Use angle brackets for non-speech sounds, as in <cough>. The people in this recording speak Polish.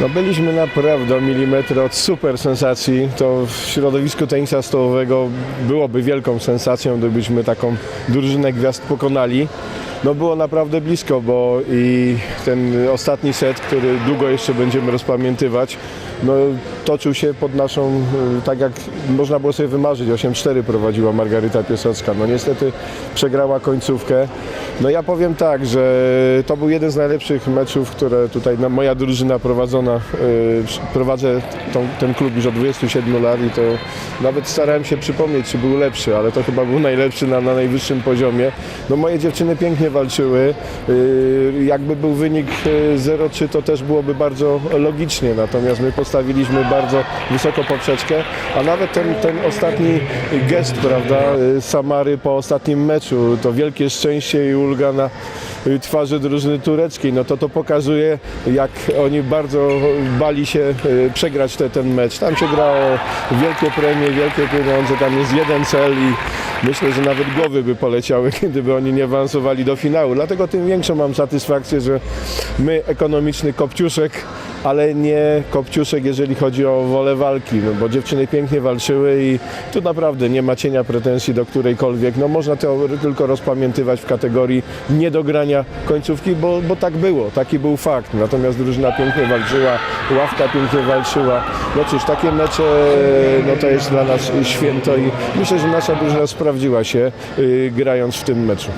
No byliśmy naprawdę o milimetr od super sensacji. To w środowisku tenisa stołowego byłoby wielką sensacją, gdybyśmy taką drużynę gwiazd pokonali. No było naprawdę blisko, bo i ten ostatni set, który długo jeszcze będziemy rozpamiętywać, no toczył się pod naszą, y, tak jak można było sobie wymarzyć, 8-4 prowadziła Margaryta Piasecka. No niestety przegrała końcówkę. No ja powiem tak, że to był jeden z najlepszych meczów, które tutaj na, moja drużyna prowadzona, y, prowadzę tą, ten klub już od 27 lat i to nawet starałem się przypomnieć, czy był lepszy, ale to chyba był najlepszy na, na najwyższym poziomie. No moje dziewczyny pięknie walczyły. Y, jakby był wynik y, 0-3, to też byłoby bardzo logicznie, natomiast my postawiliśmy bardzo wysoko poprzeczkę, a nawet ten, ten ostatni gest, prawda, y, Samary po ostatnim meczu, to wielkie szczęście i ulga na y, twarzy drużyny tureckiej, no to to pokazuje, jak oni bardzo bali się y, przegrać te, ten mecz. Tam się grało wielkie premie, wielkie pieniądze, tam jest jeden cel i myślę, że nawet głowy by poleciały, <laughs> gdyby oni nie awansowali do finału. Dlatego tym większą mam satysfakcję, że my ekonomiczny kopciuszek, ale nie kopciuszek, jeżeli chodzi o wolę walki, no bo dziewczyny pięknie walczyły i tu naprawdę nie ma cienia pretensji do którejkolwiek. No można to tylko rozpamiętywać w kategorii niedogrania końcówki, bo, bo tak było, taki był fakt. Natomiast drużyna pięknie walczyła, ławka pięknie walczyła. No cóż, takie mecze no to jest dla nas święto i myślę, że nasza drużyna sprawdziła się y, grając w tym meczu.